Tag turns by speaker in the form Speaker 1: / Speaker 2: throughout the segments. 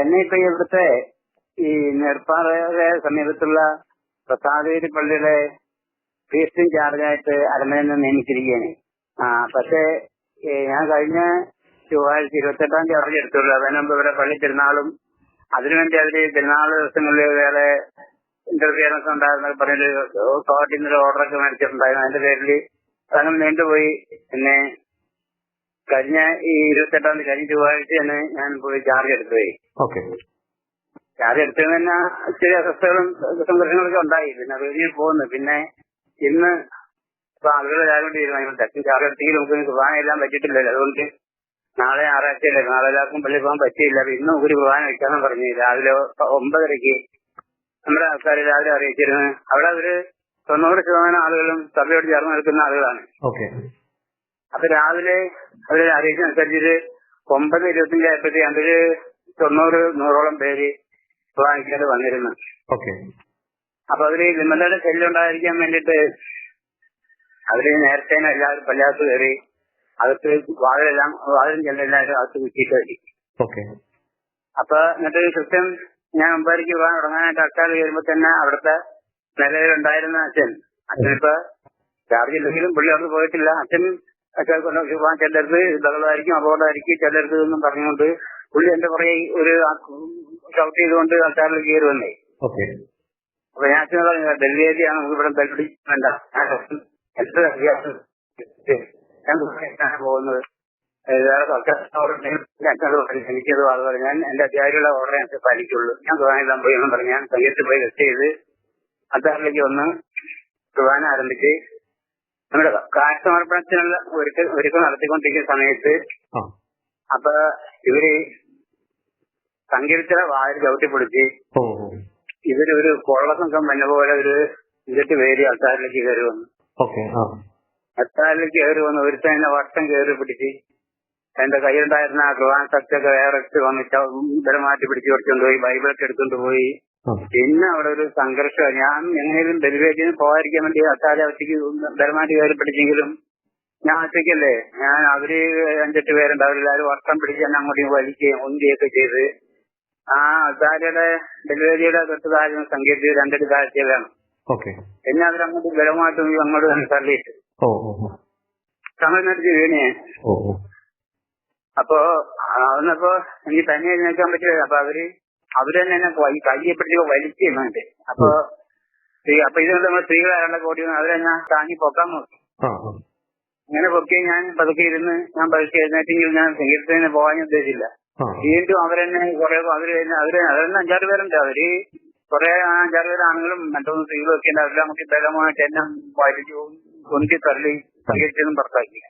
Speaker 1: എന്നെ ഇപ്പൊ ഇവിടുത്തെ ഈ നെടുപ്പാറയുടെ സമീപത്തുള്ള പ്രസാദേരി പള്ളിയുടെ ഫീസ് ചാർജായിട്ട് അരമനയിൽ നിന്ന് നിയമിച്ചിരിക്കുകയാണ് ആ പക്ഷേ ഞാൻ കഴിഞ്ഞ ചൊവ്വാഴ്ച ഇരുപത്തെട്ടാം തീയതി അവധി എടുത്തുള്ളൂ. അതിനുമ്പ് ഇവിടെ പള്ളി പെരുന്നാളും അതിനുവേണ്ടി അവർ പെരുന്നാൾ ദിവസങ്ങളിൽ വേറെ ഇന്റർഫിയറൻസ് ഉണ്ടായിരുന്നൊക്കെ പറഞ്ഞൊരു കോർട്ടിൽ ഓർഡർ ഓർഡറൊക്കെ മേടിച്ചിട്ടുണ്ടായിരുന്നു. അതിന്റെ പേരിൽ സ്ഥലം നീണ്ടുപോയി. പിന്നെ കഴിഞ്ഞ ഈ ഇരുപത്തെട്ടാം തീയതി കഴിഞ്ഞ ചൊവ്വാഴ്ച തന്നെ ഞാൻ പോയി ചാർജ് എടുത്തുപോയി.
Speaker 2: ഓക്കെ
Speaker 1: ചാർജ് എടുത്തത് തന്നെ ചില അസ്വസ്ഥകളും സംഘർഷങ്ങളൊക്കെ ഉണ്ടായി. പിന്നെ റേഡിയോ പോകുന്നു പിന്നെ. ഇന്ന് ഇപ്പൊ ആളുകൾ എല്ലാവരും തീരുമാനിക്കും തെക്കും ചാർജ് എടുത്തെങ്കിൽ നമുക്ക് കുർബാനയെല്ലാം പറ്റിയിട്ടില്ലല്ലോ. അതുകൊണ്ട് നാളെ ഞായറാഴ്ചയല്ലേ. നാളെ എല്ലാവർക്കും പള്ളി പോകാൻ പറ്റിയില്ല. ഇന്നും ഒരു കുർബാന വെക്കാന്ന് പറഞ്ഞു രാവിലെ ഒമ്പതരയ്ക്ക് നമ്മുടെ ആൾക്കാർ രാവിലെ അറിയിച്ചിരുന്നു അവിടെ ഒരു തൊണ്ണൂറ് ശതമാനം ആളുകളും സഭയോട് ചേർന്ന് നിൽക്കുന്ന ആളുകളാണ്.
Speaker 2: ഓക്കെ
Speaker 1: അപ്പൊ രാവിലെ അവർ അറിയിച്ചനുസരിച്ചിട്ട് ഒമ്പത് ഇരുപത്തിയഞ്ച് ആയപ്പോഴത്തേക്ക് അതിൽ തൊണ്ണൂറ് നൂറോളം പേര് വാങ്ങിക്കാതെ വന്നിരുന്നു.
Speaker 2: ഓക്കെ.
Speaker 1: അപ്പൊ അവർ വിമലയുടെ ശല്യം ഉണ്ടായിരിക്കാൻ വേണ്ടിയിട്ട് അവർ നേരത്തെ എല്ലാവരും പല്ലാത്ത കയറി അകത്ത് വാഴെല്ലാം വാഴയും ചെല്ലെല്ലാവരും അകത്ത് കുറ്റിയിട്ട് വെച്ചു
Speaker 2: ഓക്കെ.
Speaker 1: അപ്പൊ എന്നിട്ട് കൃത്യം ഞാൻ ഒമ്പതരയ്ക്ക് പോകാൻ തുടങ്ങാനായിട്ട് അക്കാൾ കയറുമ്പോ തന്നെ അവിടുത്തെ നിലവിലുണ്ടായിരുന്ന അച്ഛൻ. അച്ഛനിപ്പോ ചാർജ് ഇല്ലെങ്കിലും പുള്ളി അവിടെ പോയിട്ടില്ല. അച്ഛൻ ചിലർക്ക് ബഹളമായിരിക്കും അപകടമായിരിക്കും ചിലർക്ക് എന്നും പറഞ്ഞുകൊണ്ട് പുള്ളി എന്റെ പുറകെ ഒരു ഷൗട്ട് ചെയ്തുകൊണ്ട് ആൾക്കാരിൽ കയറി വന്നേ.
Speaker 2: ഓക്കെ.
Speaker 1: അപ്പൊ ഞാൻ പറഞ്ഞു ഡൽഹിയാണ് നമുക്ക് ഇവിടെ ദുബായിലാണ് പോകുന്നത്. വേറെ എനിക്കത് വളരെ ഞാൻ എന്റെ അധികാരികളെ ഓർഡർ ഞാൻ പാലിക്കുള്ളൂ. ഞാൻ ദുബാനെല്ലാം പോയി എന്നും പറഞ്ഞു. ഞാൻ കയ്യത്ത് പോയി ടെസ്റ്റ് ചെയ്ത് അത്താറിലേക്ക് വന്ന് ദുബാന ആരംഭിച്ച് നമ്മുടെ കാശ് സമർപ്പണത്തിനുള്ള ഒരുക്കം ഒരുക്കം നടത്തിക്കൊണ്ടിരിക്കുന്ന സമയത്ത് അപ്പൊ ഇവർ സങ്കീർത്തന വാതിൽ ചവിട്ടിപ്പിടിച്ച്
Speaker 2: ഇവരൊരു
Speaker 1: കൊള്ളസംഘം ഒരു കൊള്ള സംഘം വന്ന പോലെ ഒരു ഇരുട്ട് പേര് അത്താറിലേക്ക് കയറി വന്നു അത്താറിലേക്ക് കയറി വന്ന് ഒരു തന്നെ വട്ടം കയറി പിടിച്ച് എന്റെ കയ്യിലുണ്ടായിരുന്ന ഖുർആൻ സത്യൊക്കെ വേറെ വന്നിട്ട് ഇവിടെ മാറ്റി പിടിച്ച് കൊടുത്തോണ്ട് പോയി ബൈബിളൊക്കെ എടുത്തോണ്ട് പോയി. പിന്നെ അവിടെ ഒരു സംഘർഷം. ഞാൻ എങ്ങനെയും ഡെലിവേറ്റിന് പോകാതിരിക്കാൻ വേണ്ടി അത്താരെ ഒറ്റയ്ക്ക് ബലമാറ്റി കയറി പിടിച്ചെങ്കിലും ഞാൻ ഒറ്റയ്ക്കല്ലേ. ഞാൻ അവർ അഞ്ചെട്ട് പേരുണ്ട് അവരെല്ലാരും വർഷം പിടിച്ച് തന്നെ അങ്ങോട്ടും വലിക്കുകയും ഒന്നിയൊക്കെ ചെയ്ത് ആ അത്താലയുടെ ഡെലിവറിയുടെ തൊട്ട് താഴെ സംഗീത രണ്ടടി താഴ്ചയിലാണ് പിന്നെ അവരങ്ങോട്ട് ബലമായിട്ടും അങ്ങോട്ട് തന്നെ തള്ളിയിട്ട്. തമിഴ്നാട്ടിൽ വീണേ. അപ്പോ അന്നപ്പോ എനിക്ക് തന്നെ എഴുന്നേക്കാൻ പറ്റില്ല. അപ്പൊ അവർ അവർ തന്നെ എന്നെ കൈ- കയ്യെ പിടിച്ച് വലിക്കുന്നുണ്ട് അപ്പൊ ഈ- അപ്പൊ ഇത് നമ്മൾ സ്ത്രീകളായുള്ള കോടി അവരെന്നെ താങ്ങി പൊക്കാൻ നോക്കി. അങ്ങനെ പൊക്കി ഞാൻ പതുക്കെ ഇരുന്ന് ഞാൻ പതുക്കെ എഴുന്നേറ്റെങ്കിൽ ഞാൻ സംഗീതത്തിന് പോകാൻ ഉദ്ദേശിച്ചില്ല. വീണ്ടും അവരെന്നെ കുറെ അവർ അവർ അവരെന്നെ അഞ്ചാറ് പേരുണ്ട്. അവർ കുറെ അഞ്ചാറ് പേര് ആണുങ്ങളും മറ്റൊന്ന് സ്ത്രീകളും ഒക്കെ ഉണ്ട് അവരെല്ലാം നമുക്ക് ബലമായിട്ട് എന്നെ വലിച്ചു കൊണ്ടി തള്ളി സംഗീതത്തിനും പുറത്താക്കി.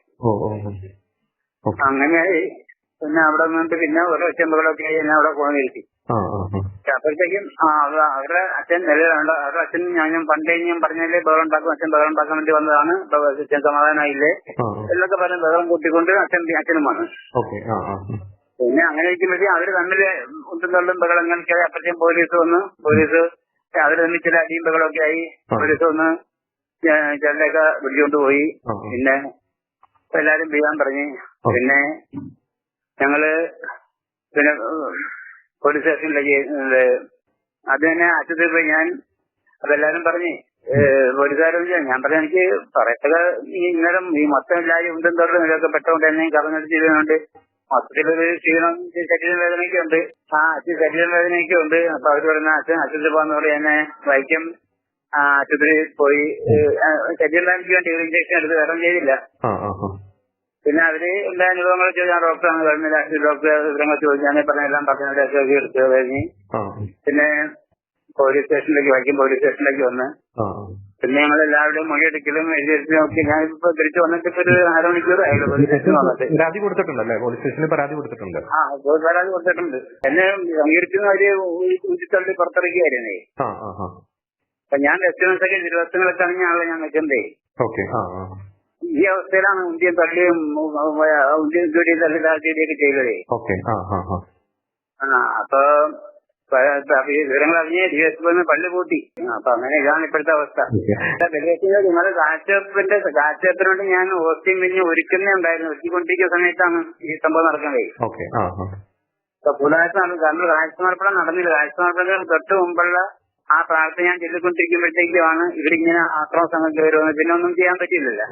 Speaker 1: അങ്ങനെ പിന്നെ അവിടെ നിന്നിട്ട് പിന്നെ ഓരോ ചെമ്പുകളൊക്കെ ആയി എന്നെ അവിടെ കൊണ്ടിരുത്തി
Speaker 2: ആ ആ
Speaker 1: അപ്പോഴത്തേക്കും അവരുടെ അച്ഛൻ നിലവിലുണ്ട്. അവരുടെ അച്ഛൻ ഞാൻ പണ്ടേ ഞാൻ പറഞ്ഞാലേ ബഹളം ഉണ്ടാക്കും അച്ഛൻ ബഹളം ഉണ്ടാക്കാൻ വേണ്ടി വന്നതാണ്. അച്ഛൻ സമാധാനമായില്ലേ? എന്നൊക്കെ പറഞ്ഞ് ബഹളം കൂട്ടിക്കൊണ്ട് അച്ഛൻ അച്ഛനും വന്നു. പിന്നെ അങ്ങനെ ഇരിക്കുമ്പോഴേ അവർ തമ്മിൽ ഒട്ടും തള്ളും ബഹളം ആയി അപ്പോഴത്തേക്കും പോലീസ് വന്നു. പോലീസ് അവർ തമ്മിൽ ചില അടിയും ബഹളമൊക്കെ ആയി. പോലീസ് വന്ന് ചിലരെയൊക്കെ വിളിച്ചുകൊണ്ട് പോയി. പിന്നെ എല്ലാരും ചെയ്യാൻ പറഞ്ഞു. പിന്നെ ഞങ്ങൾ പിന്നെ പോലീസ് സ്റ്റേഷനിലേക്ക് അത് തന്നെ അച്ഛത്തിൽ പോയി. ഞാൻ അതെല്ലാരും പറഞ്ഞു പോലീസുകാരും ഞാൻ പറഞ്ഞു എനിക്ക് പറയത്തക ഈ ഇന്നരം ഈ മൊത്തം എല്ലാവരും ഉണ്ടും തൊട്ടും ഇതൊക്കെ പെട്ടോണ്ട് എന്നെ കറങ്ങടിച്ച് ചെയ്തുകൊണ്ട് മൊത്തത്തിലൊരു ക്ഷീണം ശരീരം വേദനയൊക്കെ ഉണ്ട്. ആ അച്ഛൻ ശരീരം വേദനയൊക്കെ ഉണ്ട്. അപ്പൊ അവർ പറയുന്ന അച്ഛൻ അച്ഛത്തിൽ പോകാന്ന് പറയും എന്നെ വൈക്കം ആ ആശുപത്രിയിൽ പോയി ശരീരം വേദനയ്ക്ക് വേണ്ടി ഒരു ഇഞ്ചക്ഷൻ എടുത്ത് വേറെ ചെയ്തില്ല. പിന്നെ അവർ എല്ലാ അനുഭവങ്ങൾ ചോദിച്ചാൽ ഡോക്ടറാണ് ഗവൺമെന്റ് ആശുപത്രി ഡോക്ടർ വിവരങ്ങൾ ചോദിച്ചാൽ പറഞ്ഞ എല്ലാം പറഞ്ഞ ഡോക്ടർ എടുത്തു കഴിഞ്ഞ്. പിന്നെ പോലീസ് സ്റ്റേഷനിലേക്ക് വയ്ക്കും പോലീസ് സ്റ്റേഷനിലേക്ക് വന്ന്. പിന്നെ ഞങ്ങൾ എല്ലാവരുടെയും മൊഴിയെടുക്കലും എഴുതി നോക്കി ഞാൻ ഇപ്പൊ തിരിച്ചു വന്നിട്ട് ഇപ്പൊ ഒരു അരമണിക്കൂർ ആയുള്ളൂ പോലീസ് സ്റ്റേഷനിൽ വന്നിട്ട്.
Speaker 2: പരാതി കൊടുത്തിട്ടുണ്ടല്ലേ? പോലീസ് സ്റ്റേഷനിൽ പരാതി കൊടുത്തിട്ടുണ്ട്.
Speaker 1: ആ പരാതി കൊടുത്തിട്ടുണ്ട്. എന്നെ അംഗീകരിക്കുന്ന അവർ ഊറ്റിത്തള്ളി പുറത്തിറക്കിയായിരുന്നേ അപ്പൊ ഞാൻ റെസ്റ്റോറൻസൊക്കെ ഇരുപത്തിനൊക്കെ ആണല്ലോ ഞാൻ നിൽക്കണ്ടേ
Speaker 2: ഓക്കെ.
Speaker 1: ഈ അവസ്ഥയിലാണ് ഉന്തിയും തള്ളിയും ഉന്തിയും ചൂടിയും തള്ളി താഴ്ചയുടെയൊക്കെ ചെയ്തത്.
Speaker 2: ഓക്കെ. ആ
Speaker 1: അപ്പൊ വിവരങ്ങൾ അറിഞ്ഞ് ഡി എസ് പി പള്ളി പൂട്ടി അപ്പൊ അങ്ങനെ ഇതാണ് ഇപ്പോഴത്തെ അവസ്ഥ. നിങ്ങൾ കാഴ്ചവെപ്പിന്റെ കാഴ്ചവെപ്പിന് വേണ്ടി ഞാൻ ഓസ്റ്റിയും പിന്നെ ഒരുക്കുന്നേ ഉണ്ടായിരുന്നു. ഒരുക്കിക്കൊണ്ടിരിക്കുന്ന സമയത്താണ് ഈ സംഭവം നടക്കുന്നത്. നടന്നു കാരണം കാഴ്ചമർപ്പണം നടന്നില്ല. കാഴ്ചമർപ്പണത്തിന് തൊട്ട് മുമ്പുള്ള ആ പ്രാർത്ഥന ഞാൻ ചൊല്ലിക്കൊണ്ടിരിക്കുമ്പോഴത്തേക്കുമാണ് ഇവരിങ്ങനെ ഇങ്ങനെ ആക്രമ സംഘം വരുമെന്ന് പിന്നെ ഒന്നും ചെയ്യാൻ പറ്റില്ലല്ലോ